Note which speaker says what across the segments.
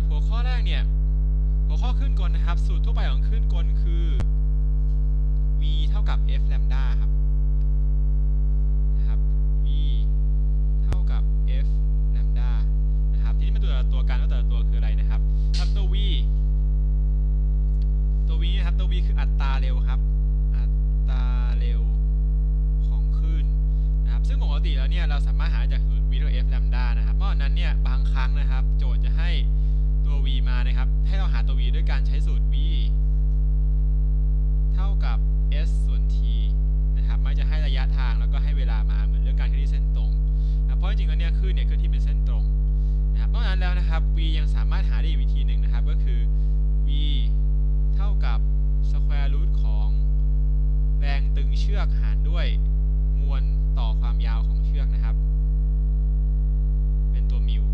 Speaker 1: รับหัวข้อแรกเนี่ย หัวข้อคลื่นกลนะครับ สูตรทั่วไปของคลื่นกลคือ v เท่ากับ f lambda ครับนะครับ v เท่ากับ f lambda นะครับ ทีนี้มาดูตัวการว่าแต่ละตัวคืออะไรนะครับครับตัว v ตัว v นะครับ ตัว v คืออัตราเร็วครับ อัตราเร็วของคลื่นนะครับ ซึ่งปกติแล้วเนี่ย เราสามารถหาจากสูตร v เท่า f lambda นะครับ เพราะฉะนั้นเนี่ย บางครั้งนะครับ โจทย์จะให้ ตัว v มานะครับ ให้เราหาตัว v ด้วยการใช้สูตร v เท่ากับ s ส่วน t นะครับ มักจะให้ระยะทางแล้วก็ให้เวลามาเหมือนเรื่องการเคลื่อนที่เส้นตรงนะเพราะจริงๆแล้วเนี่ยคลื่นเนี่ยเคลื่อนที่เป็นเส้นตรงนะครับนอกจากนั้นแล้วนะครับ v ยังสามารถหาได้อีกวิธีหนึ่งนะครับ ก็คือ v เท่ากับ square root ของแรงตึงเชือกหารด้วยมวลต่อความยาวของเชือกนะครับ เป็นตัวมิว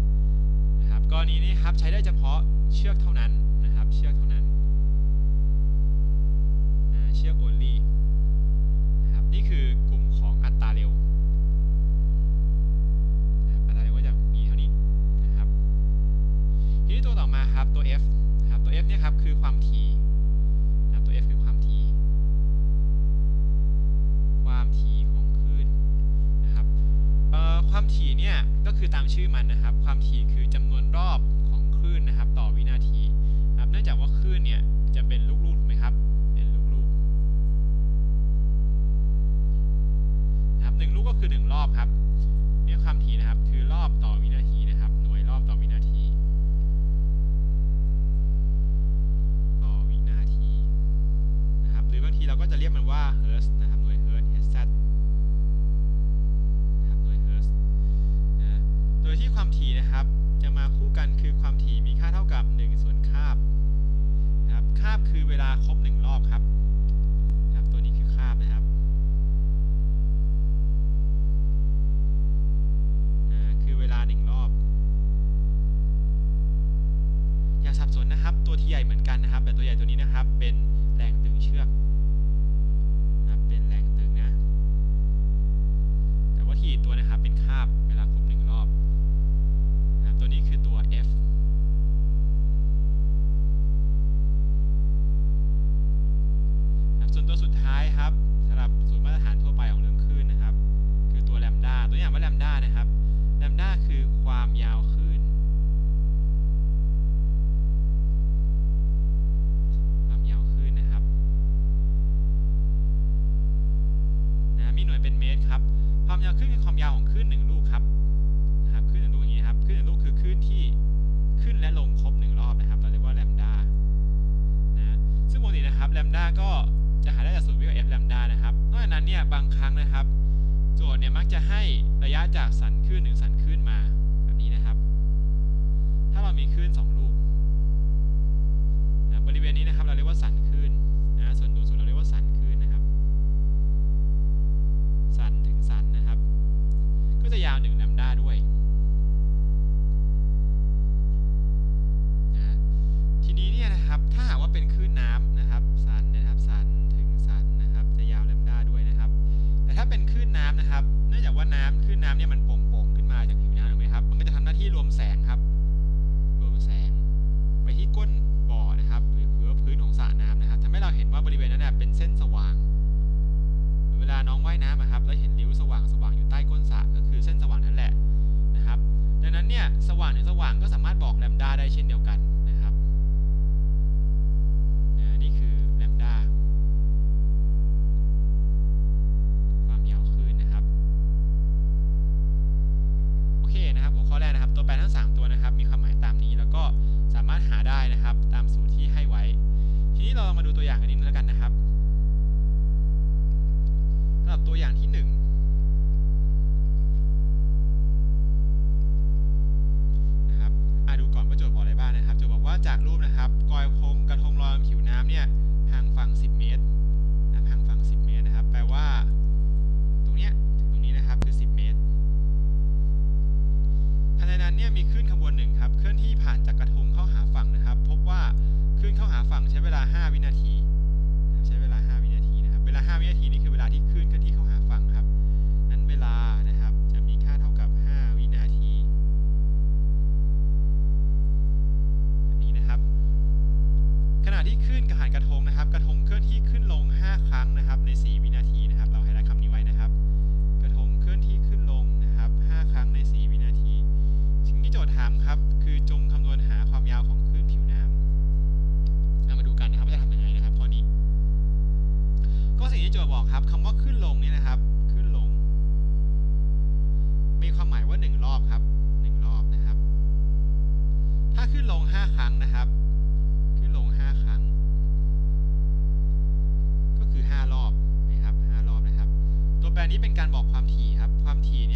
Speaker 1: กรณีนี้ครับใช้ได้เฉพาะเชือกเท่านั้นนะครับเชือกเท่านั้นเชือก only นะครับนี่คือกลุ่มของอัตราเร็วนะอัตราเร็วก็จะมีเท่านี้นะครับทีนี้ตัวต่อมาครับตัว f นะครับตัว f เนี่ยครับคือความถี่ ความถี่เนี่ยก็คือตามชื่อมันนะครับ ความถี่คือจำนวนรอบของคลื่นนะครับ ต่อวินาทีครับเนื่องจากว่าคลื่นเนี่ยจะเป็นลูกๆถูกไหมครับ เป็นลูกๆนะครับหนึ่งลูกก็คือหนึ่งรอบครับเนี่ยความถี่นะครับคือรอบต่อวินาทีนะครับ หน่วยรอบต่อวินาทีต่อวินาทีนะครับหรือบางทีเราก็จะเรียกมันว่าเฮิร์ตนะครับหน่วยเฮิร์ตซ์ Hz นะครับหน่วยเฮิร์ตซ์นะโดยที่ ความถี่นะครับ จะมาคู่กันคือความถี่มีค่าเท่ากับ 1 ส่วนคาบนะครับคาบคือเวลาครบ 1 รอบครับนะครับ ตัวนี้คือคาบนะครับอ่าคือเวลา 1 รอบ อย่าสับสนนะครับ ตัวที่ใหญ่เหมือนกันนะครับ แต่ตัวใหญ่ตัวนี้นะครับ เป็นแรงตึงเชือกนะครับเป็นแรงตึงนะ แต่ว่าที่อีกตัวนะครับเป็นคาบเวลาครบหนึ่งรอบนะครับตัวนี้คือตัว F นะครับส่วนตัวสุดท้ายครับสำหรับสูตรมาตรฐานทั่วไปของเรื่องคลื่นนะครับ คือตัวแลมด้าตัวอย่างว่าแลมด้านะครับแลมด้าคือความยาวคลื่น ความยาวคลื่นนะครับนะมีหน่วยเป็นเมตรครับ ความยาวคลื่นคือความยาวของคลื่นหนึ่งลูกครับนะครับคลื่นหนึ่งลูกอย่างนี้นะครับคลื่นหนึ่งลูกคือคลื่นที่ขึ้นและลงครบหนึ่งรอบนะครับ เราเรียกว่าแลมด้านะซึ่งปกตินะครับแลมด้า ก็จะหาได้จากสูตรวิวเอฟแลมดานะครับ นอกจากนั้นเนี่ยบางครั้งนะครับ โจทย์เนี่ยมักจะให้ระยะจากสันคลื่นหนึ่งสันคลื่นมาแบบนี้นะครับ ถ้าเรามีคลื่นสองลูกนะบริเวณนี้นะครับ ว่าน้ำคลื่นน้ำเนี่ยมันโป่งๆขึ้นมาจากผิวน้ำถูกไหมครับ มันก็จะทำหน้าที่รวมแสงครับ รวมแสงไปที่ก้นบ่อนะครับ หรือพื้นพื้นของสระน้ำนะครับทำให้เราเห็นว่าบริเวณนั้นนะเป็นเส้นสว่าง เวลาน้องว่ายน้ำอะครับ แล้วเห็นริ้วสว่างสว่างอยู่ใต้ก้นสระก็คือเส้นสว่างนั่นแหละนะครับ ดังนั้นเนี่ยสว่างหรือสว่างก็สามารถบอกแลมดาได้เช่นเดียวกัน สามารถหาได้นะครับ ตามสูตรที่ให้ไว้ ทีนี้เราลองมาดูตัวอย่างกันนิดนึงแล้วกันนะครับสำหรับตัวอย่างที่ 1 รั้งนะครับใน 4 วินาทีี้เป็นการบอกความถี่ครับ ความถี่เนี่ย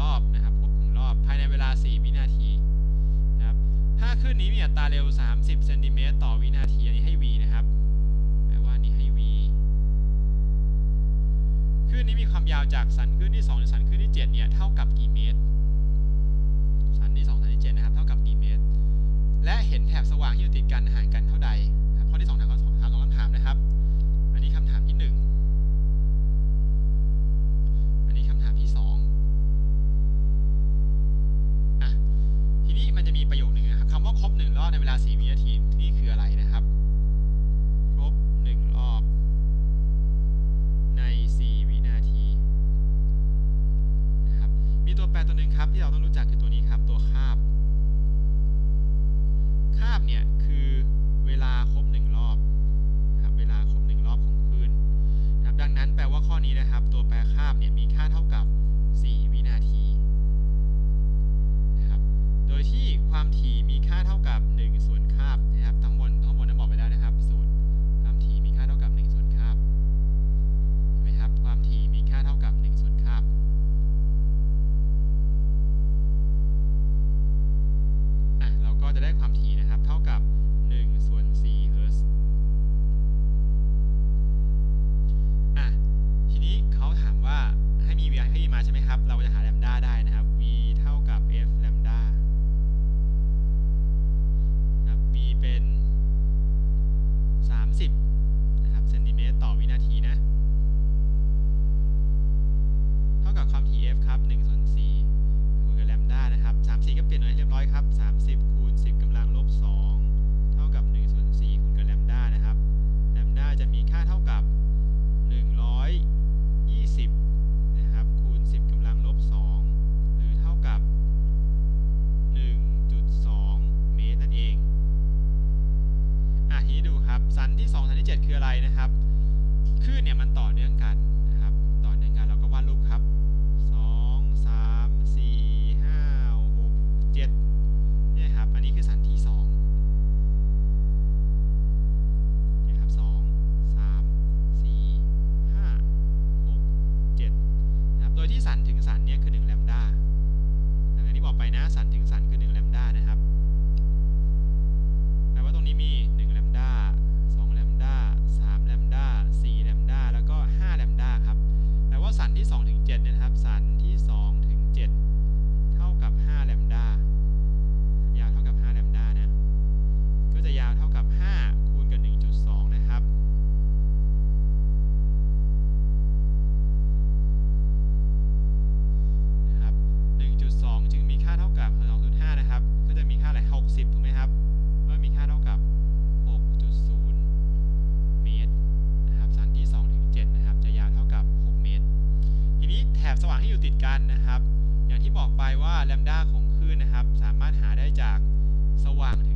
Speaker 1: รอบนะครับครบ1รอบ ภายในเวลา 4 วินาทีนะครับถ้าคลื่นนี้มีอัตราเร็ว 30เซนติเมตรต่อวินาที อันนี้ให้ v นะครับ แปลว่านี่ให้ v คลื่นนี้มีความยาวจากสันคลื่นที่2ถึงสันคลื่นที่7เนี่ยเท่ากับกี่เมตร สันที่2สันที่7นะครับ เท่ากับกี่เมตร และเห็นแถบสว่างที่อยู่ติดกันห่างกันเท่าใดข้อที่2ทางข้อสองคำถามนะครับ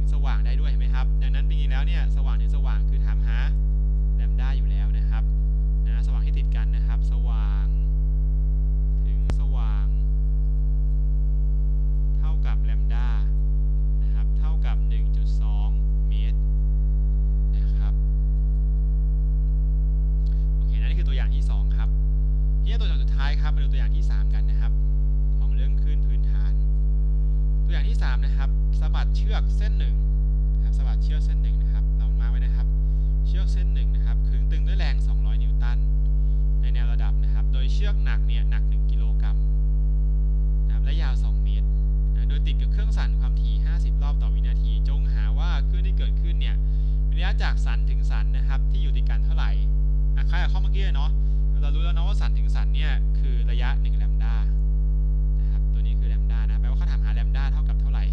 Speaker 1: งสว่างได้ด้วยเห็นไหมครับ ดังนั้นจริงๆแล้วเนี่ยสว่างถึงสว่างคือถามหาแลมด้าอยู่แล้วนะครับนะสว่างที่ติดกันนะครับ สว่าง ถึงสว่าง เท่ากับแลมด้านะครับเท่ากับ 1.2 เมตรนะครับโอเคนั่คือตัวอย่างที่ 2 ครับทีนี้ตัวอย่างสุดท้ายครับมาดูตัวอย่างที่ 3 กันนะครับ ของเรื่องคลื่นพื้น ตัวอย่างที่ 3 นะครับสะบัดเชือกเส้นหนึ่งนะครับสะบัดเชือกเส้นหนึ่งนะครับเรามาไว้นะครับ เชือกเส้นหนึ่งนะครับขึงตึงด้วยแรง 200 นิวตันในแนวระดับนะครับ โดยเชือกหนักเนี่ยหนัก 1 กิโลกรัมนะครับและยาว 2 เมตรนะโดยติดกับเครื่องสั่นความถี่ 50 รอบต่อวินาที จงหาว่าคลื่นที่เกิดขึ้นเนี่ยระยะจากสันถึงสันนะครับที่อยู่ติดกันเท่าไหร่อะคล้ายกับข้อเมื่อกี้เลยเนาะเรารู้แล้วเนาะว่าสันถึงสันเนี่ยคือระยะ1 ดาเท่ากับเท่าไหร่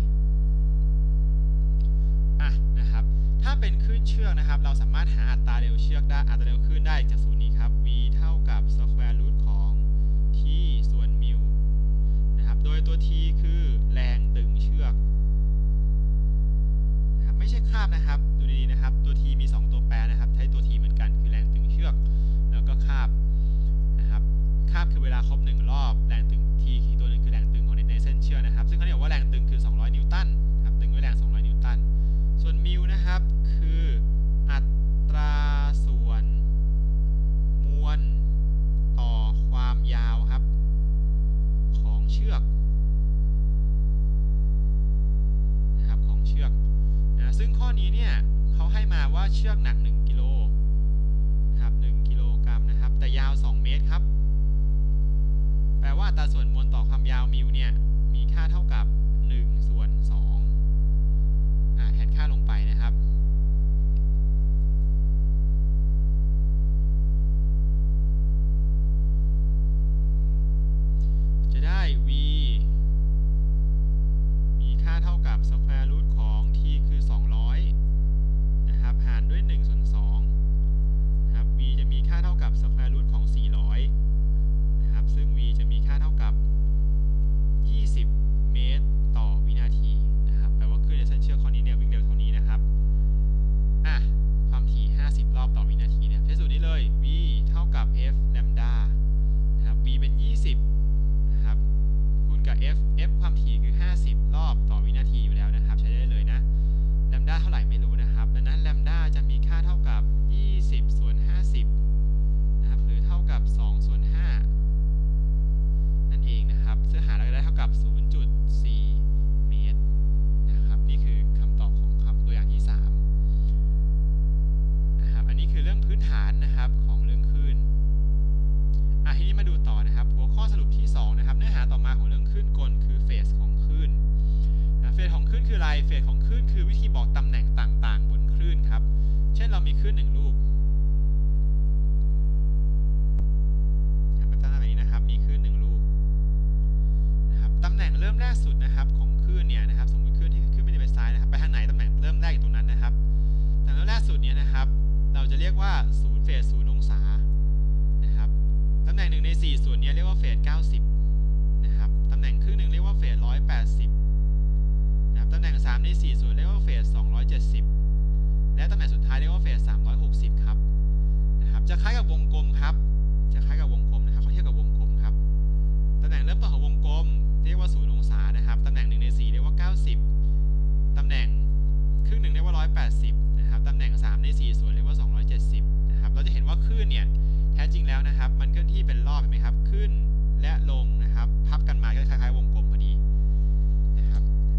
Speaker 1: อะนะครับ ถ้าเป็นคลื่นเชือกนะครับ เราสามารถหาอัตราเร็วเชือกได้อัตราเร็วคลื่นได้จากสูตรนี้ครับ v เท่ากับ square root ของ t ส่วนมิวนะครับ โดยตัว t คือแรงตึงเชือกนะครับไม่ใช่คาบนะครับ ดูดีๆนะครับ ตัว t มี 2 ตัวแปรนะครับ ใช้ตัว t เหมือนกันคือแรงตึงเชือก แล้วก็คาบนะครับคาบคือเวลาครบ 1 รอบแรงตึง t อีกตัวหนึง ในเส้นเชือกนะครับ ซึ่งเขาเรียกว่าแรงตึง 3 ใน4ส่วนเรียกว่าเฟส270 และตำแหน่งสุดท้ายเรียกว่าเฟส360 ครับนะครับ จะคล้ายกับวงกลมครับ จะคล้ายกับวงกลมนะครับเขาเทียบกับวงกลมครับ ตำแหน่งเริ่มต้นของวงกลม เรียกว่า0องศานะครับ ตำแหน่ง1ใน4เรียกว่า 90 ตำแหน่งครึ่งหนึ่งเรียกว่า 180 นะครับ ตำแหน่ง 3 ใน 4 ส่วนเรียกว่า 270 นะครับ เราจะเห็นว่าคลื่นเนี่ยแท้จริงแล้วนะครับ มันเคลื่อนที่เป็นรอบเห็นไหมครับ ขึ้นและลงนะครับ พับกันมาก็คล้ายๆวงกลม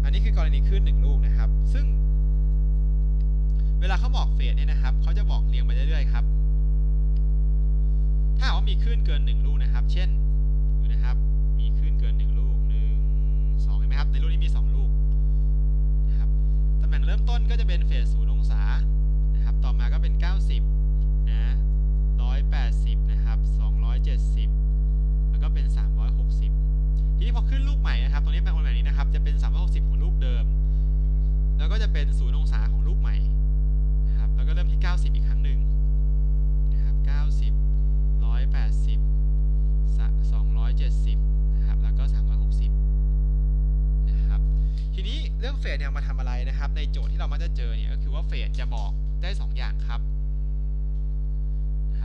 Speaker 1: อันนี้คือกรณีคลื่นหนึ่งลูกนะครับ ซึ่ง เวลาเขาบอกเฟสเนี่ยนะครับเขาจะบอกเรียงไปเรื่อยๆครับ ถ้าว่ามีคลื่นเกินหนึ่งลูกนะครับ เช่นดูนะครับ มีคลื่นเกินหนึ่งลูกหนึ่งสองเห็นไหมครับ ในรูปนี้มีสองลูกนะครับตำแหน่งเริ่มต้นก็จะเป็นเฟสศูนย์องศานะครับ ต่อมาก็เป็น 90นะ180 นะครับ 270 แล้วก็เป็น 360 ทีนี้พอขึ้นรูปใหม่นะครับ ตรงนี้เป็นคนแบบนี้นะครับ จะเป็น 360 ของรูปเดิม แล้วก็จะเป็นศูนย์องศาของรูปใหม่นะครับ แล้วก็เริ่มที่ 90 อีกครั้งหนึ่งนะครับ 90 180 270 นะครับ แล้วก็ 360 นะครับ ทีนี้เรื่องเฟดเนี่ยมาทำอะไรนะครับ ในโจทย์ที่เรามักจะเจอเนี่ยก็คือว่าเฟดจะบอกได้ 2 อย่างครับ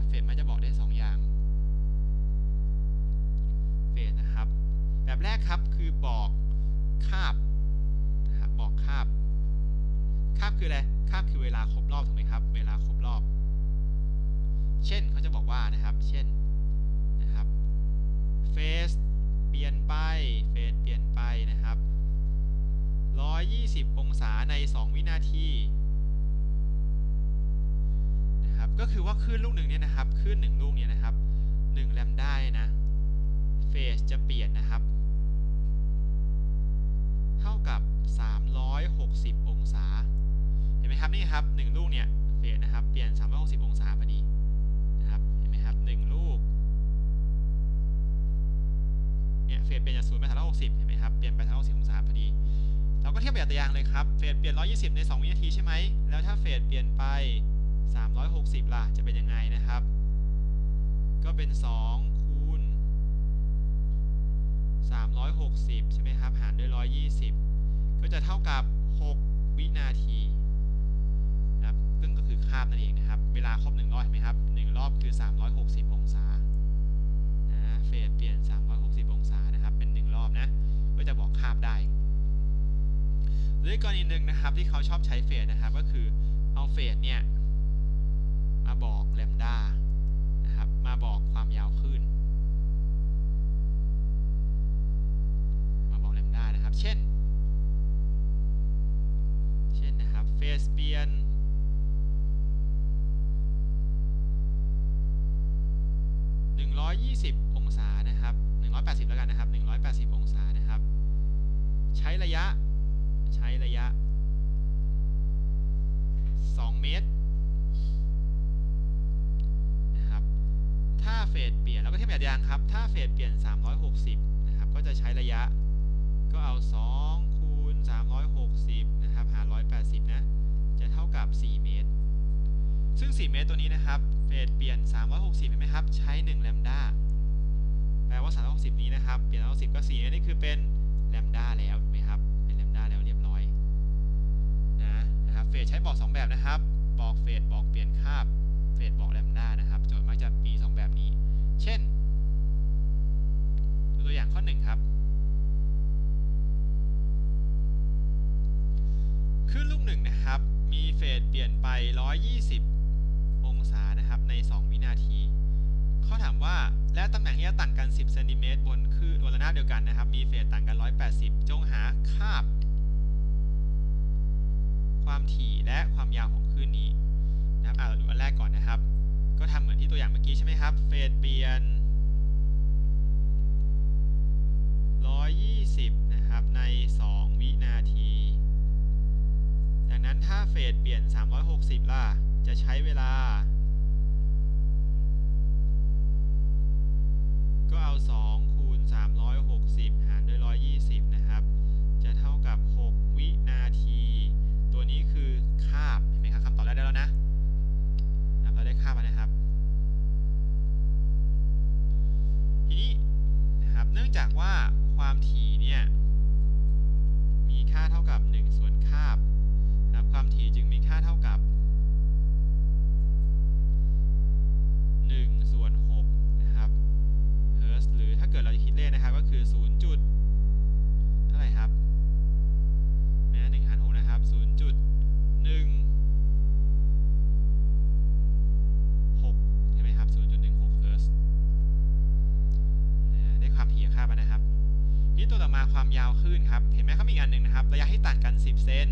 Speaker 1: เฟดมันจะบอกได้ 2 อย่าง แบบแรกครับคือบอกคาบนะครับบอกคาบคาบคืออะไรคาบคือเวลาครบรอบถูกไหมครับ เวลาครบรอบ เช่นเขาจะบอกว่านะครับ เช่นนะครับเฟสเปลี่ยนไปเฟสเปลี่ยนไปนะครับ 120 องศาใน 2 วินาทีนะครับก็คือว่าคลื่นลูกหนึ่งเนี่ยนะครับคลื่นหนึ่งลูกเนี่ยนะครับ1แลมได้นะเฟสจะเปลี่ยนนะครับ ท่ากับ 360 องศา เห็นไหมครับนี่ครับหนึ่งลูกเนี่ยเฟสนะครับ เปลี่ยน 360 องศาพอดีนะครับ เห็นไหมครับหนึ่งลูก เนี่ยเฟสเปลี่ยนจากศูนย์ไป360 เห็นไหมครับ เปลี่ยนไป 360 องศาพอดี เราก็เทียบแบบตัวอย่างเลยครับ เฟสเปลี่ยน 120 ใน 2 วินาทีใช่ไหม แล้วถ้าเฟสเปลี่ยนไป 360 ล่ะ จะเป็นยังไงนะครับ ก็เป็น 2 360 ใช่ไหมครับ หารด้วย 120 ก็จะเท่ากับ 6 วินาทีนะครับซึ่งก็คือคาบนั่นเองนะครับ เวลาครบ1รอบเห็นไหมครับ 1 รอบคือ 360 องศานะเฟสเปลี่ยน 360 องศานะครับ เป็น 1 รอบนะ ก็จะบอกคาบได้ หรือกกรณีหนึ่งนะครับที่เขาชอบใช้เฟสนะครับ ก็คือเอาเฟสเนี่ยมาบอกแลมด้านะครับ มาบอกความยาวคลื่น มาบอกแลมด้านะครับ เช่น เช่นนะครับเฟสเปลี่ยน 120 องศานะครับ 180 แล้วกันนะครับ 180 องศานะครับ ใช้ระยะ ใช้ระยะ 2 เมตร นะครับ ถ้าเฟสเปลี่ยน แล้วก็เทียบแบบอย่างครับ ถ้าเฟสเปลี่ยน 360นะครับก็จะใช้ระยะก็เอา 2 คูณ 360นะครับหาร180 นะ จะเท่ากับ 4 เมตร ซึ่ง 4 เมตรตัวนี้นะครับเฟสเปลี่ยน 360เห็นไหมครับ ใช้1แลมด้าแปลว่า 360 นี้นะครับ เปลี่ยน 360 ก็ 4 นี่คือเป็นแลมด้าแล้วถูกไหมครับ เป็นแลมด้าแล้วเรียบร้อยนะนะครับเฟสใช้บอก 2 แบบนะครับ บอกเฟสบอกเปลี่ยนคาบ เฟสบอกแลมด้านะครับ โจทย์มักจะมี 2 แบบนี้ เช่น ตัวอย่างข้อ 1 ครับคลื่นลูกหนึ่งนะครับ มีเฟสเปลี่ยนไป 120 องศานะครับใน 2 วินาที เขาถามว่าและตำแหน่งที่ต่างกัน 10เซนติเมตรบนคลื่นบนระนาบเดียวกันนะครับ มีเฟสต่างกัน 180 จงหาคาบ ความถี่และความยาวของคลื่นนี้นะครับอ่าเราดูอันแรกก่อนนะครับ ก็ทำเหมือนที่ตัวอย่างเมื่อกี้ใช่ไหมครับ เฟสเปลี่ยน 120นะครับ ใน 2 วินาที ดังนั้นถ้าเฟสเปลี่ยน 360 ล่ะ จะใช้เวลา ก็เอา 2 คูณ 360 หารด้วย 120 นะครับ จะเท่ากับ 6 วินาที ตัวนี้คือคาบ เห็นไหมครับคำตอบแรกได้แล้วนะ เราได้คาบแล้วนะครับ ทีนี้นะครับ เนื่องจากว่า ความถี่เนี่ย มีค่าเท่ากับ 1 ส่วนคาบนะครับความถี่จึงมีค่าเท่ากับ 1 ส่วน 6 นะครับเฮิร์ตซ์หรือถ้าเกิดเราจะคิดเลขนะครับ ก็คือ 0 จุด เท่าไหร่ครับ แม้1หาร6นะครับ 0 จุด 1 6 ใช่ไหมครับ 0.16 เฮิร์ตซ์นะได้ความถี่ค่าบแล้วนะครับ ทีนี้ตัวต่อมาความยาวคลื่นครับ เห็นไหมครับมีอีกอันหนึ่งนะครับ ระยะที่ต่างกัน 10 เซน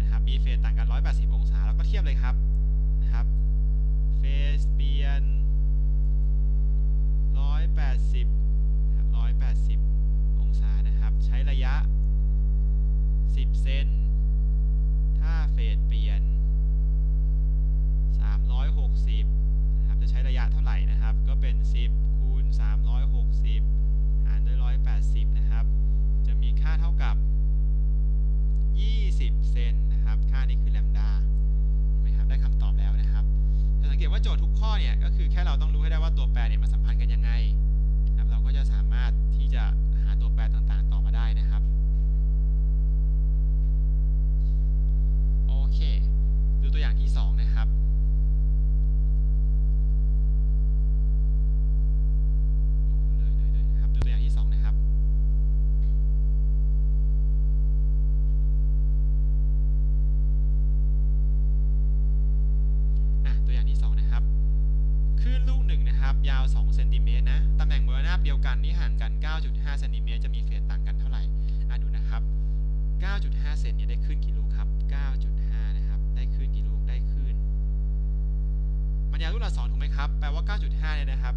Speaker 1: นะครับ มีเฟสต่างกัน 180 องศา แล้วก็เทียบเลยครับนะครับ เฟสเปลี่ยน 180นะครับ180 องศานะครับ ใช้ระยะ 10 เซน ถ้าเฟสเปลี่ยน 360 นะครับ จะใช้ระยะเท่าไหร่นะครับ ก็เป็น 10 คูณ 360 หารด้วย 180 นะครับ จะมีค่าเท่ากับ 20 เซนนะครับ ค่านี้คือแลมดาเห็นไหมครับ ได้คำตอบแล้วนะครับจะสังเกตว่าโจทย์ทุกข้อเนี่ย ก็คือแค่เราต้องรู้ให้ได้ว่าตัวแปรเนี่ยมันสัมพันธ์กันยังไงนะครับ เราก็จะสามารถที่จะหาตัวแปรต่างๆ ต่อมาได้นะครับ เค ดูตัวอย่างที่สองนะครับ โอ้เลยเลยเลยนะครับ ดูตัวอย่างที่สองนะครับ อะ ตัวอย่างที่สองนะครับ คลื่นลูกหนึ่งนะครับ ยาว2เซนติเมตรนะตำแหน่งมรณาบเดียวกันที่ห่างกัน 9.5เซนติเมตรจะมีเฟสต่างกันเท่าไหร่อะดูนะครับ 9.5 เซนเนี่ยได้คลื่นกี่ลูกครับ 9.5 นะครับ ได้คลื่นกี่ลูกได้คลื่นมันยาวลูกละ2ถูกไหมครับ แปลว่า 9.5 เนี่ยนะครับ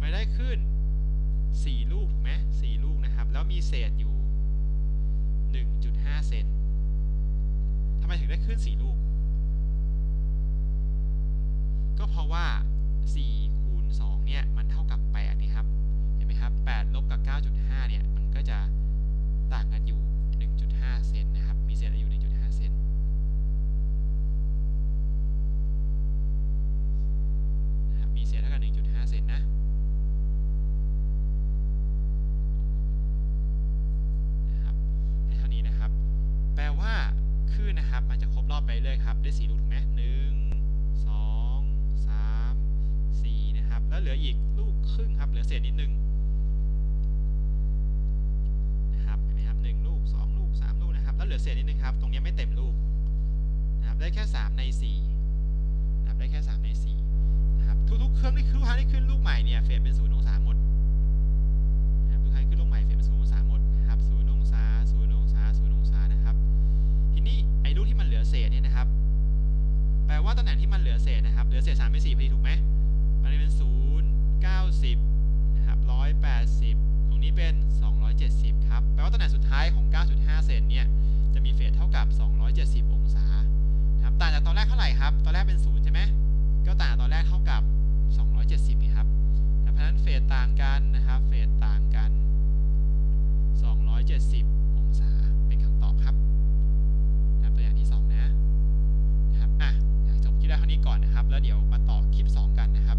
Speaker 1: มันได้คลื่น4 ลูกถูกไหม4ลูกนะครับ แล้วมีเศษอยู่ 1.5 เซนทำไมถึงได้คลื่น4 ลูก ก็เพราะว่า 4 คูณ 2 เนี่ย มันเท่ากับ 8 นี่ครับ เห็นไหมครับ 8 ลบกับ 9.5 เนี่ย มันก็จะต่างกันอยู่ 1.5 เซนนะครับ มีเศษอยู่ 1.5 เซนนะครับ มีเศษเท่ากับ 1.5 เซนนะ นะครับให้เท่านี้นะครับ แปลว่าคลื่นนะครับ มันจะครบรอบไปเรื่อยครับ ได้4ลูกถูกไหมหนึ่งสองสามสี่นะครับ แล้วเหลืออีกลูกครึ่งครับ เหลือเศษนิดนึงนะครับ เห็นไหมครับหนึ่งลูกสองลูกสามลูกนะครับ แล้วเหลือเศษนิดนึงครับ ตรงนี้ไม่เต็มลูกนะ ได้แค่สามในสี่นะครับได้แค่สามในสี่นะครับทุกๆเครื่องที่ทุกครั้งที่ขึ้นลูกใหม่เนี่ยเฟสเป็นศูนย์องศาหมดนะครับทุกครั้งขึ้นลงใหม่เฟรมเป็นศูนย์องศาหมดนะครับศูนย์องศาศูนย์องศาศูนย์องศานะครับ ทีนี้ไอ้ลูกที่มันเหลือเศษเนี่ยนะครับ แปลว่าตำแหน่งที่มันเหลือเศษนะครับเหลือเศษ3เป็น4พอดีถูกไหมมันเป็น 0 90นะครับ180 ตรงนี้เป็น 270 ครับ แปลว่าตำแหน่งสุดท้ายของ 9.5 เซนเนี่ย จะมีเฟสเท่ากับ 270 องศา นะครับต่างจากตอนแรกเท่าไหร่ครับ ตอนแรกเป็น0ใช่ไหมก็ต่างตอนแรกเท่ากับ 270นี่ครับเพราะฉะนั้นเฟสต่างกันนะครับเฟสต่างกัน 270 องศาเป็นคำตอบครับนะตัวอย่างที่ 2 นะนะครับอะอยากจบคลิปแรกเท่านี้ก่อนนะครับ แล้วเดี๋ยวมาต่อคลิป 2 กันนะครับ